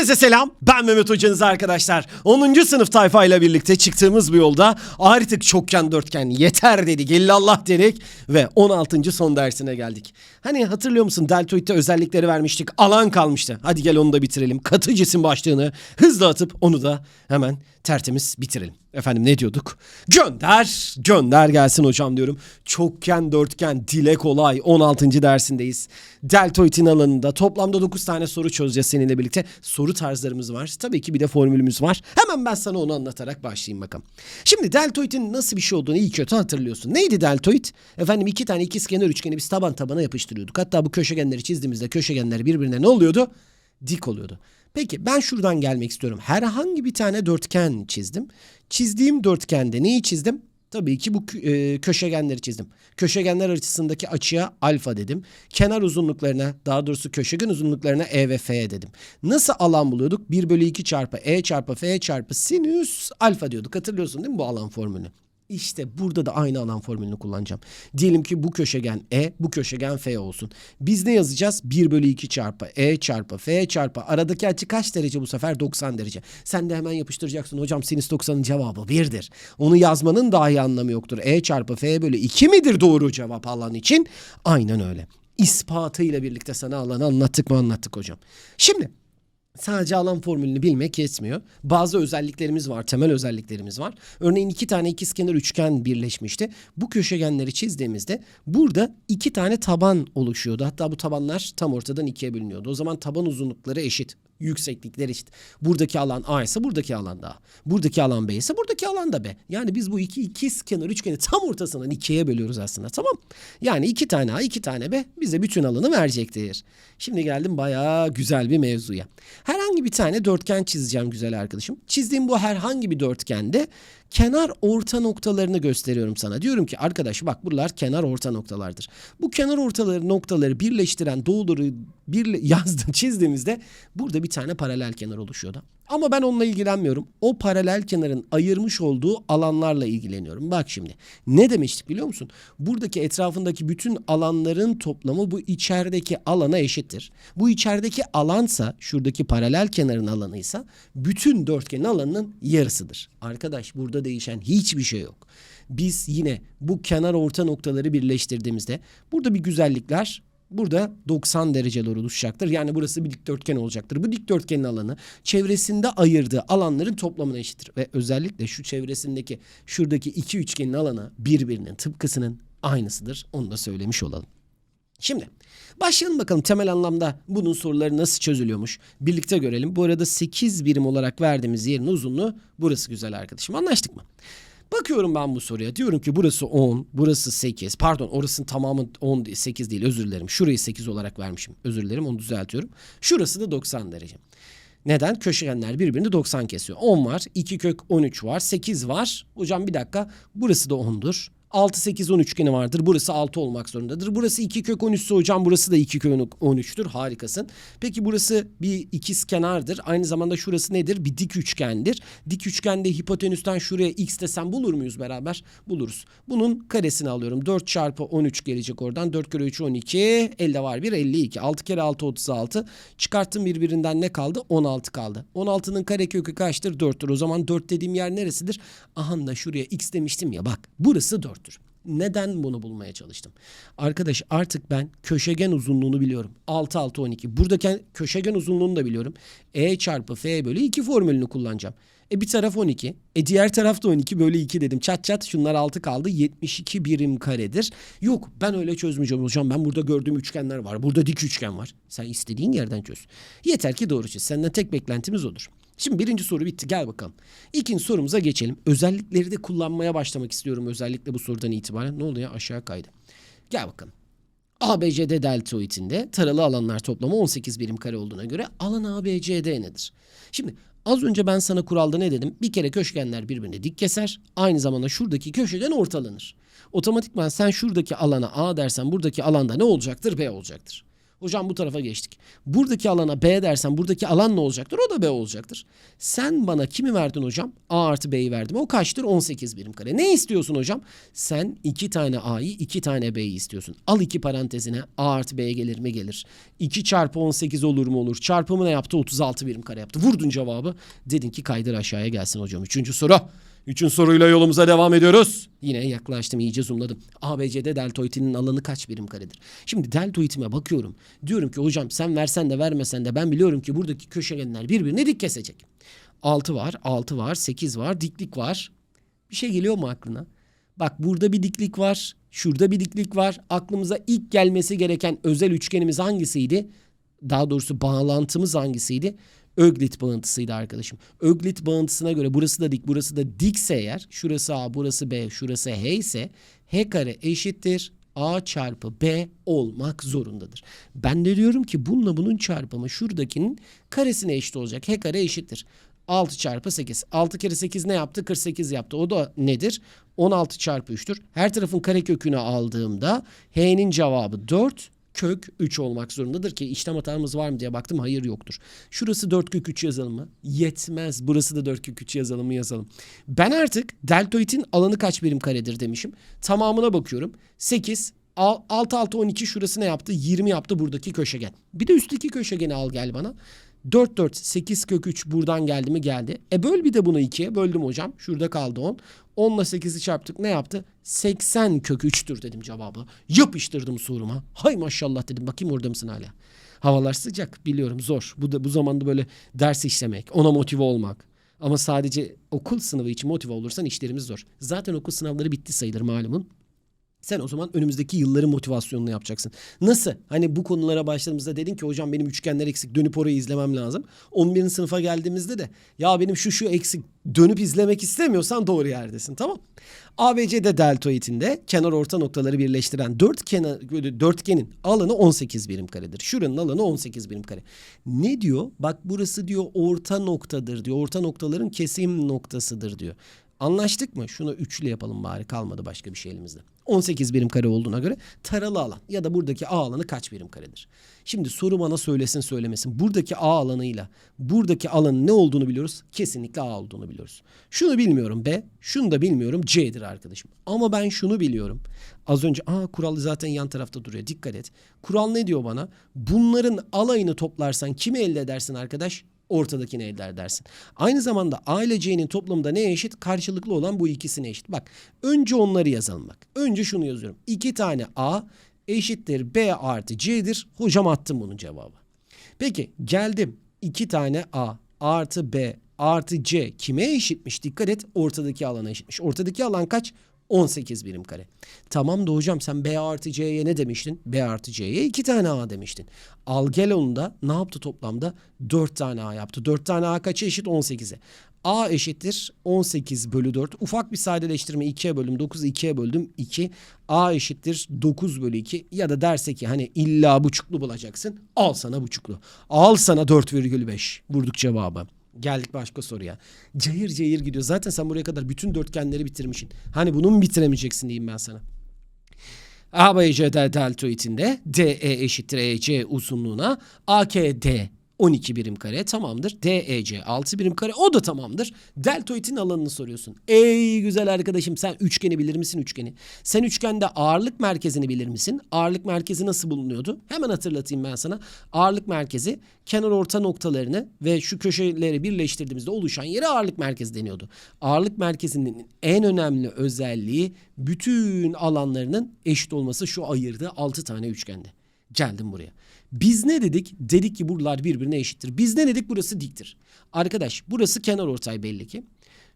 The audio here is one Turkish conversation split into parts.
Herkese selam. Ben Mehmet Hocanız arkadaşlar. 10. sınıf tayfa ile birlikte çıktığımız bu yolda artık çokgen dörtgen yeter dedik. illallah dedik ve 16. son dersine geldik. Hani hatırlıyor musun deltoidte özellikleri vermiştik. Alan kalmıştı. Hadi gel onu da bitirelim. Katı cisim başlığını hızla atıp onu da hemen tertemiz bitirelim. Efendim ne diyorduk? Gönder, gönder gelsin hocam diyorum. Çokgen, dörtgen, dile kolay 16. dersindeyiz. Deltoidin alanında toplamda 9 tane soru çözeceğiz seninle birlikte. Soru tarzlarımız var. Tabii ki bir de formülümüz var. Hemen ben sana onu anlatarak başlayayım bakalım. Şimdi deltoidin nasıl bir şey olduğunu iyi kötü hatırlıyorsun. Neydi deltoid? Efendim iki tane ikizkenar üçgeni biz taban tabana yapıştırıyorduk. Hatta bu köşegenleri çizdiğimizde köşegenler birbirine ne oluyordu? Dik oluyordu. Peki ben şuradan gelmek istiyorum. Herhangi bir tane dörtgen çizdim. Çizdiğim dörtgende neyi çizdim? Tabii ki bu e, köşegenleri çizdim. Köşegenler açısındaki açıya alfa dedim. Kenar uzunluklarına daha doğrusu köşegen uzunluklarına e ve f dedim. Nasıl alan buluyorduk? 1 bölü 2 çarpı e çarpı f çarpı sinüs alfa diyorduk. Hatırlıyorsun değil mi bu alan formülünü? İşte burada da aynı alan formülünü kullanacağım. Diyelim ki bu köşegen E, bu köşegen F olsun. Biz ne yazacağız? 1 bölü 2 çarpı E çarpı F çarpı aradaki açı kaç derece bu sefer? 90 derece. Sen de hemen yapıştıracaksın. Hocam sinüs 90'ın cevabı 1'dir. Onu yazmanın dahi anlamı yoktur. E çarpı F bölü 2 midir doğru cevap alan için? Aynen öyle. İspatıyla birlikte sana alanı anlattık mı anlattık hocam. Şimdi Sadece alan formülünü bilmek yetmiyor. Bazı özelliklerimiz var, temel özelliklerimiz var. Örneğin iki tane ikizkenar üçgen birleşmişti. Bu köşegenleri çizdiğimizde burada iki tane taban oluşuyordu. Hatta bu tabanlar tam ortadan ikiye bölünüyordu. O zaman taban uzunlukları eşit. Yükseklikleri eşit. Buradaki alan A ise buradaki alan da A. Buradaki alan B ise buradaki alan da B. Yani biz bu iki ikiz kenar üçgeni tam ortasından ikiye bölüyoruz aslında tamam. Yani iki tane A iki tane B bize bütün alanı verecektir. Şimdi geldim bayağı güzel bir mevzuya. Herhangi bir tane dörtgen çizeceğim güzel arkadaşım. Çizdiğim bu herhangi bir dörtgende kenar orta noktalarını gösteriyorum sana. Diyorum ki arkadaş bak buralar kenar orta noktalardır. Bu kenar ortaları noktaları birleştiren doğruları bir yazdı çizdiğimizde burada bir tane paralel kenar oluşuyordu. Ama ben onunla ilgilenmiyorum. O paralel kenarın ayırmış olduğu alanlarla ilgileniyorum. Bak şimdi ne demiştik biliyor musun? Buradaki etrafındaki bütün alanların toplamı bu içerideki alana eşittir. Bu içerideki alansa şuradaki paralel kenarın alanıysa bütün dörtgenin alanının yarısıdır. Arkadaş burada değişen hiçbir şey yok. Biz yine bu kenar orta noktaları birleştirdiğimizde burada bir güzellikler Burada 90 dereceler oluşacaktır. Yani burası bir dikdörtgen olacaktır. Bu dikdörtgenin alanı çevresinde ayırdığı alanların toplamına eşittir. Ve özellikle şu çevresindeki şuradaki iki üçgenin alanı birbirinin tıpkısının aynısıdır. Onu da söylemiş olalım. Şimdi başlayalım bakalım temel anlamda bunun soruları nasıl çözülüyormuş. Birlikte görelim. Bu arada 8 birim olarak verdiğimiz yerin uzunluğu burası güzel arkadaşım. Anlaştık mı? Bakıyorum ben bu soruya. Diyorum ki burası 10, burası 8. Pardon orasının tamamı 10 değil, 8 değil özür dilerim. Şurayı 8 olarak vermişim. Özür dilerim onu düzeltiyorum. Şurası da 90 derece. Neden? Köşegenler birbirini 90 kesiyor. 10 var, 2 kök 13 var, 8 var. Hocam bir dakika burası da 10'dur. 6, 8, 10 üçgeni vardır. Burası 6 olmak zorundadır. Burası 2 kök 13 ise hocam burası da 2 kök 13'tür. Harikasın. Peki burası bir ikiz kenardır. Aynı zamanda şurası nedir? Bir dik üçgendir. Dik üçgende hipotenüsten şuraya x desem bulur muyuz beraber? Buluruz. Bunun karesini alıyorum. 4 çarpı 13 gelecek oradan. 4 kere 3 12. Elde var 1 52. 6 kere 6 36. Çıkarttım birbirinden ne kaldı? 16 kaldı. 16'nın karekökü kaçtır? 4'tür. O zaman 4 dediğim yer neresidir? Aha da şuraya x demiştim ya bak. Burası 4'tür. Neden bunu bulmaya çalıştım? Arkadaş artık ben köşegen uzunluğunu biliyorum. 6 6 12. Buradaki köşegen uzunluğunu da biliyorum. E çarpı F bölü 2 formülünü kullanacağım. E bir taraf 12. E diğer taraf da 12 bölü 2 dedim. Çat çat şunlar 6 kaldı. 72 birim karedir. Yok ben öyle çözmeyeceğim hocam. Ben burada gördüğüm üçgenler var. Burada dik üçgen var. Sen istediğin yerden çöz. Yeter ki doğru çöz. Senden tek beklentimiz odur. Şimdi birinci soru bitti. Gel bakalım. İkinci sorumuza geçelim. Özellikleri de kullanmaya başlamak istiyorum. Özellikle bu sorudan itibaren. Ne oldu ya? Aşağı kaydı. Gel bakalım. ABCD deltoidinde taralı alanlar toplamı 18 birim kare olduğuna göre alan ABCD nedir? Şimdi az önce ben sana kuralda ne dedim? Bir kere köşegenler birbirine dik keser. Aynı zamanda şuradaki köşegen ortalanır. Otomatikman sen şuradaki alana A dersen buradaki alanda ne olacaktır? B olacaktır. Hocam bu tarafa geçtik. Buradaki alana B dersen buradaki alan ne olacaktır? O da B olacaktır. Sen bana kimi verdin hocam? A artı B'yi verdim. O kaçtır? 18 birim kare. Ne istiyorsun hocam? Sen iki tane A'yı iki tane B'yi istiyorsun. Al iki parantezine A artı B'ye gelir mi? Gelir. 2 çarpı 18 olur mu? Olur. Çarpımı ne yaptı? 36 birim kare yaptı. Vurdun cevabı. Dedin ki kaydır aşağıya gelsin hocam. Üçüncü soru. Üçüncü soruyla yolumuza devam ediyoruz. Yine yaklaştım iyice zoomladım. ABC'de deltoidinin alanı kaç birim karedir? Şimdi deltoidime bakıyorum. Diyorum ki hocam sen versen de vermesen de ben biliyorum ki buradaki köşegenler birbirine dik kesecek. 6 var, 6 var, 8 var, diklik var. Bir şey geliyor mu aklına? Bak burada bir diklik var, şurada bir diklik var. Aklımıza ilk gelmesi gereken özel üçgenimiz hangisiydi? Daha doğrusu bağlantımız hangisiydi? Öglit bağıntısıydı arkadaşım. Öglit bağıntısına göre burası da dik, burası da dikse eğer, şurası A, burası B, şurası H ise H kare eşittir A çarpı B olmak zorundadır. Ben de diyorum ki bununla bunun çarpımı şuradakinin karesine eşit olacak. H kare eşittir. 6 çarpı 8. 6 kere 8 ne yaptı? 48 yaptı. O da nedir? 16 çarpı 3'tür. Her tarafın karekökünü aldığımda H'nin cevabı 4 kök 3 olmak zorundadır ki işlem hatamız var mı diye baktım hayır yoktur. Şurası 4 kök 3 yazalım mı? Yetmez. Burası da 4 kök 3 yazalım mı yazalım. Ben artık deltoidin alanı kaç birim karedir demişim. Tamamına bakıyorum. 8 Al- 6 6 12 şurası ne yaptı? 20 yaptı buradaki köşegen. Bir de üstteki köşegeni al gel bana. 4 4 8 kök 3 buradan geldi mi geldi. E böl bir de bunu 2'ye böldüm hocam. Şurada kaldı 10. 10 ile 8'i çarptık ne yaptı? 80 kök 3'tür dedim cevabı. Yapıştırdım soruma. Hay maşallah dedim. Bakayım orada mısın hala? Havalar sıcak biliyorum zor. Bu da bu zamanda böyle ders işlemek, ona motive olmak. Ama sadece okul sınavı için motive olursan işlerimiz zor. Zaten okul sınavları bitti sayılır malumun. Sen o zaman önümüzdeki yılların motivasyonunu yapacaksın. Nasıl? Hani bu konulara başladığımızda dedin ki hocam benim üçgenler eksik dönüp orayı izlemem lazım. 11. sınıfa geldiğimizde de ya benim şu şu eksik dönüp izlemek istemiyorsan doğru yerdesin tamam. ABC'de deltoidinde kenar orta noktaları birleştiren dört kenar, dörtgenin alanı 18 birim karedir. Şuranın alanı 18 birim kare. Ne diyor? Bak burası diyor orta noktadır diyor. Orta noktaların kesim noktasıdır diyor. Anlaştık mı? Şunu üçlü yapalım bari kalmadı başka bir şey elimizde. 18 birim kare olduğuna göre taralı alan ya da buradaki A alanı kaç birim karedir? Şimdi soru bana söylesin söylemesin. Buradaki A alanıyla buradaki alanın ne olduğunu biliyoruz. Kesinlikle A olduğunu biliyoruz. Şunu bilmiyorum B, şunu da bilmiyorum C'dir arkadaşım. Ama ben şunu biliyorum. Az önce aa kural zaten yan tarafta duruyor. Dikkat et. Kural ne diyor bana? Bunların alayını toplarsan kimi elde edersin arkadaş? Ortadakini elde edersin. Aynı zamanda A ile C'nin toplamı da neye eşit? Karşılıklı olan bu ikisine eşit. Bak önce onları yazalım bak. Önce şunu yazıyorum. İki tane A eşittir B artı C'dir. Hocam attım bunun cevabı. Peki geldim. iki tane A artı B artı C kime eşitmiş? Dikkat et ortadaki alana eşitmiş. Ortadaki alan kaç? 18 birim kare. Tamam da hocam sen B artı C'ye ne demiştin? B artı C'ye 2 tane A demiştin. Al gel onu da ne yaptı toplamda? 4 tane A yaptı. 4 tane A kaça eşit? 18'e. A eşittir 18 bölü 4. Ufak bir sadeleştirme 2'ye böldüm. 9'u 2'ye böldüm. 2. A eşittir 9 bölü 2. Ya da derse ki hani illa buçuklu bulacaksın. Al sana buçuklu. Al sana 4,5. Vurduk cevabı. Geldik başka soruya. Cayır cayır gidiyor. Zaten sen buraya kadar bütün dörtgenleri bitirmişsin. Hani bunu mu bitiremeyeceksin diyeyim ben sana. ABC deltoidinde DE eşittir EC uzunluğuna AKD 12 birim kare tamamdır. DEC 6 birim kare o da tamamdır. Deltoidin alanını soruyorsun. Ey güzel arkadaşım sen üçgeni bilir misin üçgeni? Sen üçgende ağırlık merkezini bilir misin? Ağırlık merkezi nasıl bulunuyordu? Hemen hatırlatayım ben sana. Ağırlık merkezi kenar orta noktalarını ve şu köşeleri birleştirdiğimizde oluşan yere ağırlık merkezi deniyordu. Ağırlık merkezinin en önemli özelliği bütün alanlarının eşit olması şu ayırdığı 6 tane üçgende. Geldim buraya. Biz ne dedik? Dedik ki buralar birbirine eşittir. Biz ne dedik? Burası diktir. Arkadaş burası kenar ortay belli ki.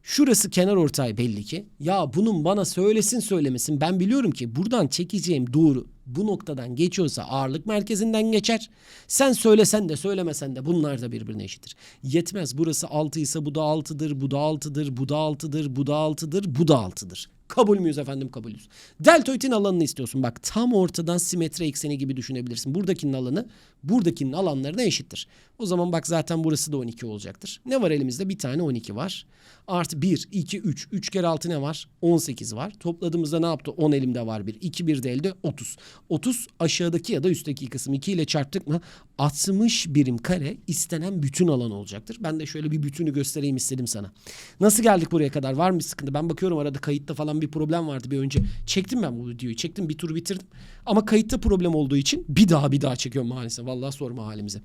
Şurası kenar ortay belli ki. Ya bunun bana söylesin söylemesin. Ben biliyorum ki buradan çekeceğim doğru bu noktadan geçiyorsa ağırlık merkezinden geçer. Sen söylesen de söylemesen de bunlar da birbirine eşittir. Yetmez. Burası 6 ise bu da 6'dır, bu da 6'dır, bu da 6'dır, bu da 6'dır, bu da 6'dır. Kabul müyüz efendim kabulüz. Deltoidin alanını istiyorsun. Bak tam ortadan simetri ekseni gibi düşünebilirsin. Buradakinin alanı buradakinin alanlarına eşittir. O zaman bak zaten burası da 12 olacaktır. Ne var elimizde? Bir tane 12 var. Artı 1, 2, 3. 3 kere 6 ne var? 18 var. Topladığımızda ne yaptı? 10 elimde var 1. 2, 1 de elde 30. 30 aşağıdaki ya da üstteki kısım 2 ile çarptık mı 60 birim kare istenen bütün alan olacaktır. Ben de şöyle bir bütünü göstereyim istedim sana. Nasıl geldik buraya kadar? Var mı sıkıntı? Ben bakıyorum arada kayıtta falan bir problem vardı bir önce. Çektim ben bu videoyu. Çektim bir tur bitirdim. Ama kayıtta problem olduğu için bir daha bir daha çekiyorum maalesef. Vallahi sorma halimize.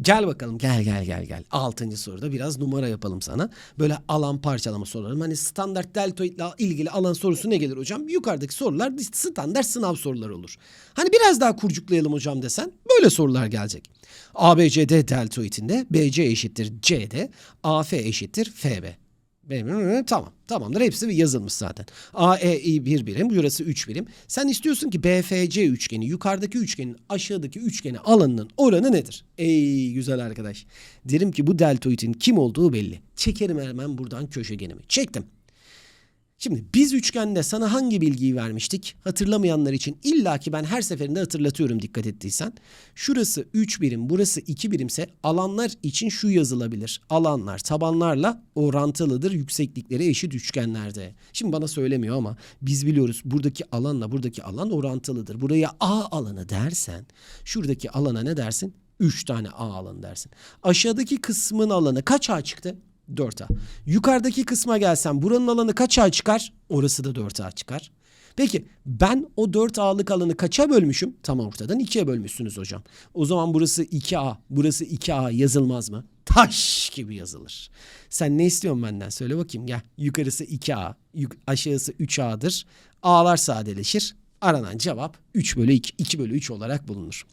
Gel bakalım gel gel gel gel. Altıncı soruda biraz numara yapalım sana. Böyle alan parçalama sorularım. Hani standart deltoidle ilgili alan sorusu ne gelir hocam? Yukarıdaki sorular standart sınav soruları olur. Hani biraz daha kurcuklayalım hocam desen böyle sorular gelecek. ABCD deltoidinde BC eşittir CD, AF eşittir FB. Tamam. Tamamdır. Hepsi yazılmış zaten. AEI bir birim. Burası 3 birim. Sen istiyorsun ki BFC üçgeni yukarıdaki üçgenin aşağıdaki üçgeni alanının oranı nedir? Ey güzel arkadaş. Derim ki bu deltoidin kim olduğu belli. Çekerim hemen buradan köşegenimi. Çektim. Şimdi biz üçgende sana hangi bilgiyi vermiştik? Hatırlamayanlar için illaki ben her seferinde hatırlatıyorum dikkat ettiysen. Şurası 3 birim, burası 2 birimse alanlar için şu yazılabilir. Alanlar tabanlarla orantılıdır yükseklikleri eşit üçgenlerde. Şimdi bana söylemiyor ama biz biliyoruz buradaki alanla buradaki alan orantılıdır. Buraya A alanı dersen şuradaki alana ne dersin? 3 tane A alanı dersin. Aşağıdaki kısmın alanı kaç A çıktı? 4A. Yukarıdaki kısma gelsem buranın alanı kaç A çıkar? Orası da 4A çıkar. Peki ben o 4A'lık alanı kaça bölmüşüm? Tam ortadan 2'ye bölmüşsünüz hocam. O zaman burası 2A, burası 2A yazılmaz mı? Taş gibi yazılır. Sen ne istiyorsun benden? Söyle bakayım gel. Yukarısı 2A, yuk- aşağısı 3A'dır. A'lar sadeleşir. Aranan cevap 3 bölü 2, 2 bölü 3 olarak bulunur.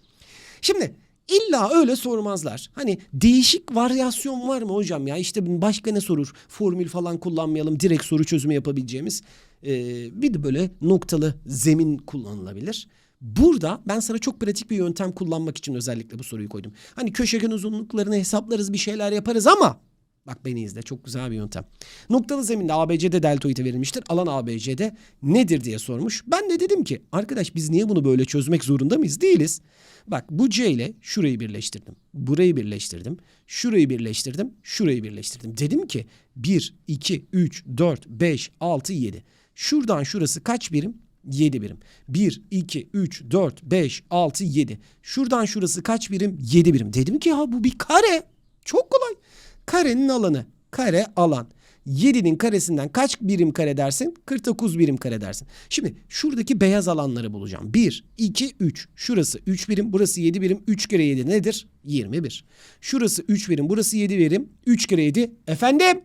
Şimdi illa öyle sormazlar. Hani değişik varyasyon var mı hocam ya? İşte başka ne sorur? Formül falan kullanmayalım. Direkt soru çözümü yapabileceğimiz. Ee, bir de böyle noktalı zemin kullanılabilir. Burada ben sana çok pratik bir yöntem kullanmak için özellikle bu soruyu koydum. Hani köşegen uzunluklarını hesaplarız bir şeyler yaparız ama Bak beni izle çok güzel bir yöntem. Noktalı zeminde ABC'de deltoidi verilmiştir. Alan ABC'de nedir diye sormuş. Ben de dedim ki arkadaş biz niye bunu böyle çözmek zorunda mıyız? Değiliz. Bak bu C ile şurayı birleştirdim. Burayı birleştirdim. Şurayı birleştirdim. Şurayı birleştirdim. Dedim ki 1, 2, 3, 4, 5, 6, 7. Şuradan şurası kaç birim? 7 birim. 1, 2, 3, 4, 5, 6, 7. Şuradan şurası kaç birim? 7 birim. Dedim ki ha bu bir kare. Çok kolay. Karenin alanı. Kare alan. 7'nin karesinden kaç birim kare dersin? 49 birim kare dersin. Şimdi şuradaki beyaz alanları bulacağım. 1, 2, 3. Şurası 3 birim, burası 7 birim. 3 kere 7 nedir? 21. Şurası 3 birim, burası 7 birim. 3 kere 7. Efendim?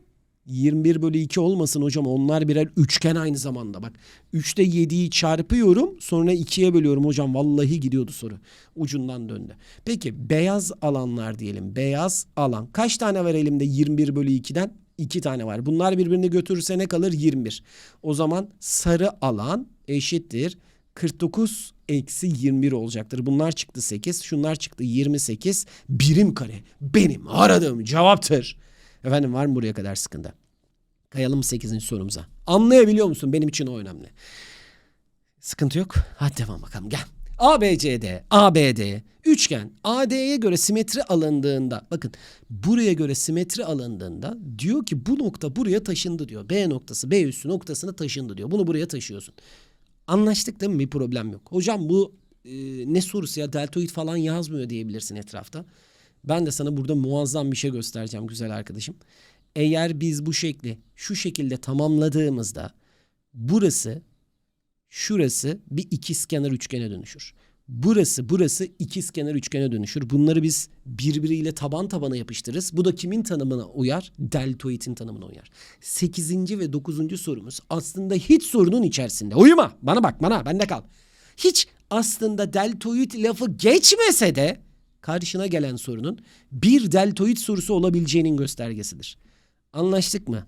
21 bölü 2 olmasın hocam. Onlar birer üçgen aynı zamanda. Bak 3'te 7'yi çarpıyorum sonra 2'ye bölüyorum hocam. Vallahi gidiyordu soru. Ucundan döndü. Peki beyaz alanlar diyelim. Beyaz alan. Kaç tane var elimde 21 bölü 2'den? 2 tane var. Bunlar birbirini götürürse ne kalır? 21. O zaman sarı alan eşittir. 49 eksi 21 olacaktır. Bunlar çıktı 8. Şunlar çıktı 28. Birim kare. Benim aradığım cevaptır. Efendim var mı buraya kadar sıkıntı? Kayalım 8. sorumuza. Anlayabiliyor musun? Benim için o önemli. Sıkıntı yok. Hadi devam bakalım gel. ABCD, ABD, üçgen AD'ye göre simetri alındığında bakın buraya göre simetri alındığında diyor ki bu nokta buraya taşındı diyor. B noktası B üssü noktasına taşındı diyor. Bunu buraya taşıyorsun. Anlaştık değil mi? Bir problem yok. Hocam bu e, ne sorusu ya deltoid falan yazmıyor diyebilirsin etrafta. Ben de sana burada muazzam bir şey göstereceğim güzel arkadaşım. Eğer biz bu şekli şu şekilde tamamladığımızda burası şurası bir ikizkenar üçgene dönüşür. Burası burası ikizkenar üçgene dönüşür. Bunları biz birbiriyle taban tabana yapıştırırız. Bu da kimin tanımına uyar? Deltoidin tanımına uyar. Sekizinci ve dokuzuncu sorumuz aslında hiç sorunun içerisinde. Uyuma bana bak bana bende kal. Hiç aslında deltoid lafı geçmese de karşına gelen sorunun bir deltoid sorusu olabileceğinin göstergesidir. Anlaştık mı?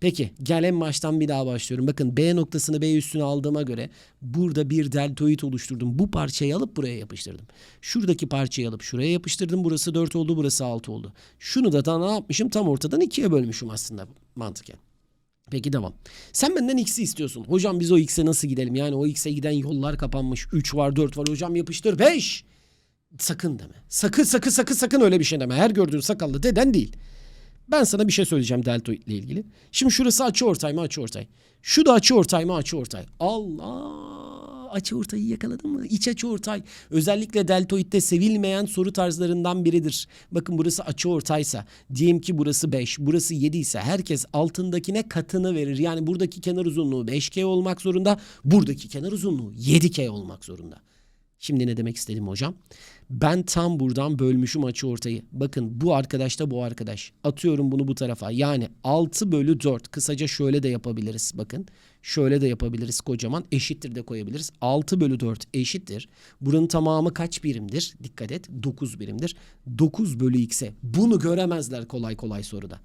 Peki gel en baştan bir daha başlıyorum. Bakın B noktasını B üstüne aldığıma göre burada bir deltoid oluşturdum. Bu parçayı alıp buraya yapıştırdım. Şuradaki parçayı alıp şuraya yapıştırdım. Burası 4 oldu, burası 6 oldu. Şunu da, da ne yapmışım? Tam ortadan ikiye bölmüşüm aslında mantıken. Peki devam. Sen benden x'i istiyorsun. Hocam biz o x'e nasıl gidelim? Yani o x'e giden yollar kapanmış. 3 var 4 var. Hocam yapıştır 5. Sakın deme. Sakın sakın sakın sakın öyle bir şey deme. Her gördüğün sakallı deden değil. Ben sana bir şey söyleyeceğim deltoid ile ilgili. Şimdi şurası açı ortay mı açı ortay. Şu da açı ortay mı açı ortay. Allah açı ortayı yakaladın mı? İç açı ortay. Özellikle deltoidde sevilmeyen soru tarzlarından biridir. Bakın burası açı ortaysa diyelim ki burası 5, burası 7 ise herkes altındakine katını verir. Yani buradaki kenar uzunluğu 5K olmak zorunda, buradaki kenar uzunluğu 7K olmak zorunda. Şimdi ne demek istedim hocam? Ben tam buradan bölmüşüm açı ortayı. Bakın bu arkadaş da bu arkadaş. Atıyorum bunu bu tarafa. Yani 6 bölü 4. Kısaca şöyle de yapabiliriz. Bakın şöyle de yapabiliriz kocaman. Eşittir de koyabiliriz. 6 bölü 4 eşittir. Buranın tamamı kaç birimdir? Dikkat et. 9 birimdir. 9 bölü x'e. Bunu göremezler kolay kolay soruda.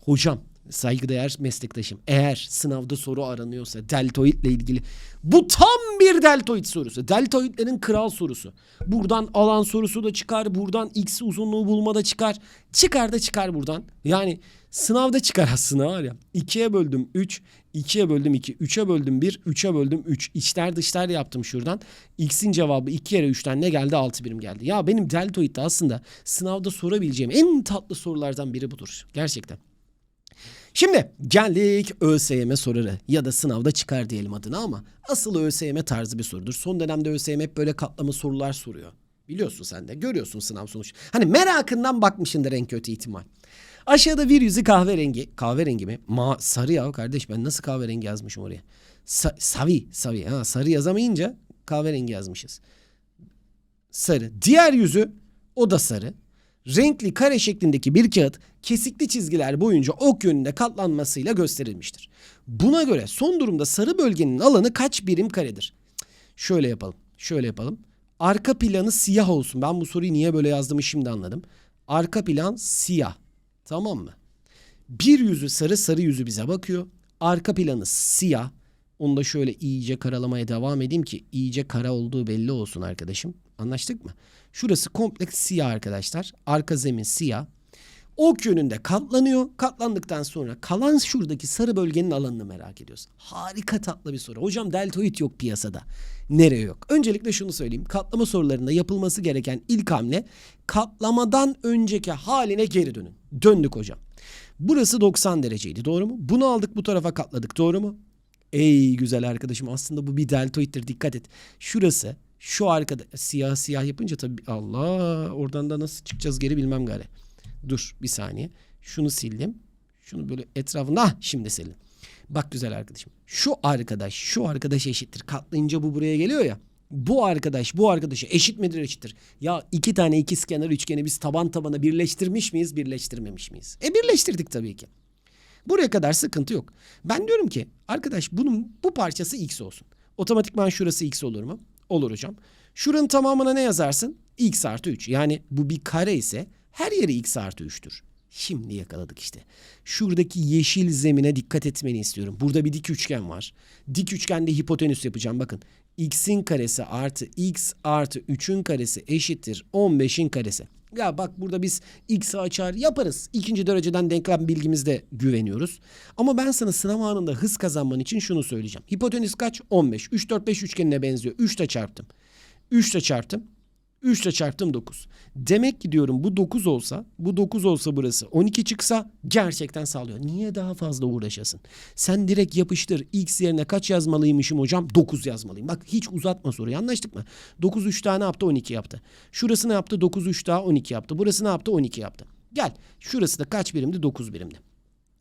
Hocam saygıdeğer meslektaşım eğer sınavda soru aranıyorsa deltoidle ilgili bu tam bir deltoid sorusu. Deltoidlerin kral sorusu. Buradan alan sorusu da çıkar. Buradan x uzunluğu bulma da çıkar. Çıkar da çıkar buradan. Yani sınavda çıkar aslında var ya. 2'ye böldüm 3, 2'ye böldüm 2, 3'e böldüm 1, 3'e böldüm 3. İçler dışlar yaptım şuradan. X'in cevabı 2 kere 3'ten ne geldi? 6 birim geldi. Ya benim deltoidde aslında sınavda sorabileceğim en tatlı sorulardan biri budur. Gerçekten. Şimdi geldik ÖSYM soruları ya da sınavda çıkar diyelim adına ama asıl ÖSYM tarzı bir sorudur. Son dönemde ÖSYM hep böyle katlama sorular soruyor. Biliyorsun sen de görüyorsun sınav sonuç. Hani merakından bakmışındır en kötü ihtimal. Aşağıda bir yüzü kahverengi. Kahverengi mi? Ma sarı ya kardeş ben nasıl kahverengi yazmışım oraya? Sa- savi, savi. Ha, sarı yazamayınca kahverengi yazmışız. Sarı. Diğer yüzü o da sarı renkli kare şeklindeki bir kağıt kesikli çizgiler boyunca ok yönünde katlanmasıyla gösterilmiştir. Buna göre son durumda sarı bölgenin alanı kaç birim karedir? Şöyle yapalım. Şöyle yapalım. Arka planı siyah olsun. Ben bu soruyu niye böyle yazdığımı şimdi anladım. Arka plan siyah. Tamam mı? Bir yüzü sarı, sarı yüzü bize bakıyor. Arka planı siyah. Onu da şöyle iyice karalamaya devam edeyim ki iyice kara olduğu belli olsun arkadaşım. Anlaştık mı? Şurası komple siyah arkadaşlar. Arka zemin siyah. Ok yönünde katlanıyor. Katlandıktan sonra kalan şuradaki sarı bölgenin alanını merak ediyoruz. Harika tatlı bir soru. Hocam deltoid yok piyasada. Nereye yok? Öncelikle şunu söyleyeyim. Katlama sorularında yapılması gereken ilk hamle katlamadan önceki haline geri dönün. Döndük hocam. Burası 90 dereceydi doğru mu? Bunu aldık bu tarafa katladık doğru mu? Ey güzel arkadaşım aslında bu bir deltoiddir dikkat et. Şurası şu arkada siyah siyah yapınca tabii Allah oradan da nasıl çıkacağız geri bilmem gari. Dur bir saniye. Şunu sildim. Şunu böyle etrafında ah şimdi sildim. Bak güzel arkadaşım. Şu arkadaş şu arkadaş eşittir. Katlayınca bu buraya geliyor ya. Bu arkadaş bu arkadaşa eşit midir eşittir. Ya iki tane ikizkenar üçgeni biz taban tabana birleştirmiş miyiz birleştirmemiş miyiz? E birleştirdik tabii ki. Buraya kadar sıkıntı yok. Ben diyorum ki arkadaş bunun bu parçası x olsun. Otomatikman şurası x olur mu? Olur hocam. Şuranın tamamına ne yazarsın? x artı 3. Yani bu bir kare ise her yeri x artı 3'tür. Şimdi yakaladık işte. Şuradaki yeşil zemine dikkat etmeni istiyorum. Burada bir dik üçgen var. Dik üçgende hipotenüs yapacağım. Bakın x'in karesi artı x artı 3'ün karesi eşittir 15'in karesi. Ya bak burada biz x'i açar yaparız. İkinci dereceden denklem bilgimizde güveniyoruz. Ama ben sana sınav anında hız kazanman için şunu söyleyeceğim. Hipotenüs kaç? 15. 3, 4, 5 üçgenine benziyor. 3 ile çarptım. 3 ile çarptım. 3 ile çarptım 9. Demek ki diyorum bu 9 olsa, bu 9 olsa burası 12 çıksa gerçekten sağlıyor. Niye daha fazla uğraşasın? Sen direkt yapıştır. X yerine kaç yazmalıymışım hocam? 9 yazmalıyım. Bak hiç uzatma soruyu anlaştık mı? 9 3 daha ne yaptı? 12 yaptı. Şurası ne yaptı? 9 3 daha 12 yaptı. Burası ne yaptı? 12 yaptı. Gel. Şurası da kaç birimdi? 9 birimdi.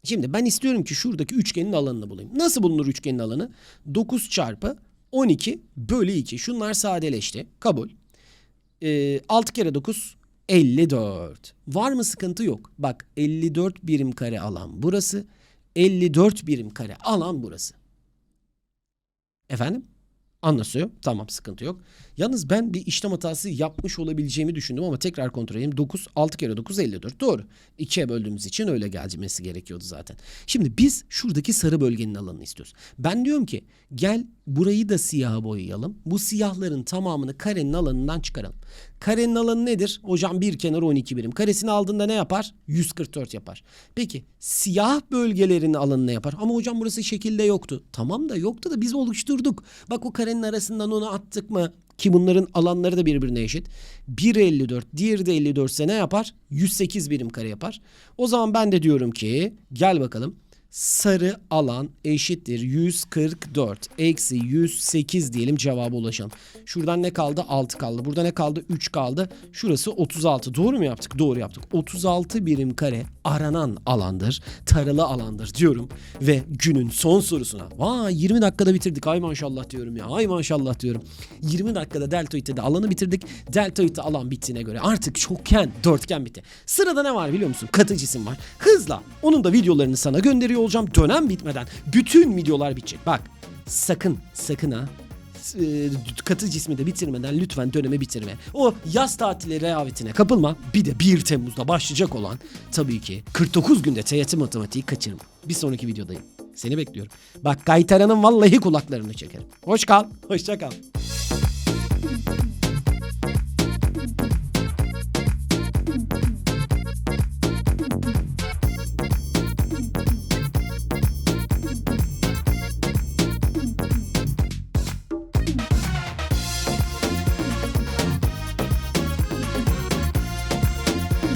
Şimdi ben istiyorum ki şuradaki üçgenin alanını bulayım. Nasıl bulunur üçgenin alanı? 9 çarpı 12 bölü 2. Şunlar sadeleşti. Kabul. Ee, 6 kere 9 54. Var mı sıkıntı yok. Bak 54 birim kare alan burası. 54 birim kare alan burası. Efendim? Anlaşıyor. Tamam sıkıntı yok. Yalnız ben bir işlem hatası yapmış olabileceğimi düşündüm ama tekrar kontrol edeyim. 9, 6 kere 9, 54. Doğru. 2'ye böldüğümüz için öyle gelmesi gerekiyordu zaten. Şimdi biz şuradaki sarı bölgenin alanını istiyoruz. Ben diyorum ki gel burayı da siyaha boyayalım. Bu siyahların tamamını karenin alanından çıkaralım. Karenin alanı nedir? Hocam bir kenar 12 birim. Karesini aldığında ne yapar? 144 yapar. Peki siyah bölgelerin alanı ne yapar? Ama hocam burası şekilde yoktu. Tamam da yoktu da biz oluşturduk. Bak o karenin arasından onu attık mı? Ki bunların alanları da birbirine eşit. 1.54 diğeri de 54 ise ne yapar? 108 birim kare yapar. O zaman ben de diyorum ki gel bakalım. Sarı alan eşittir 144 eksi 108 diyelim cevaba ulaşalım. Şuradan ne kaldı? 6 kaldı. Burada ne kaldı? 3 kaldı. Şurası 36. Doğru mu yaptık? Doğru yaptık. 36 birim kare aranan alandır. Taralı alandır diyorum. Ve günün son sorusuna. Vay 20 dakikada bitirdik. Ay maşallah diyorum ya. Ay maşallah diyorum. 20 dakikada deltoidde de alanı bitirdik. Deltoidde alan bittiğine göre artık çokgen, dörtgen bitti. Sırada ne var biliyor musun? Katı cisim var. Hızla. Onun da videolarını sana gönderiyor olacağım. Dönem bitmeden bütün videolar bitecek. Bak sakın sakın ha e, katı cismi de bitirmeden lütfen dönemi bitirme. O yaz tatili rehavetine kapılma. Bir de 1 Temmuz'da başlayacak olan tabii ki 49 günde TYT matematiği kaçırma. Bir sonraki videodayım. Seni bekliyorum. Bak Kaytaran'ın vallahi kulaklarını çekerim. Hoş kal. Hoşça kal.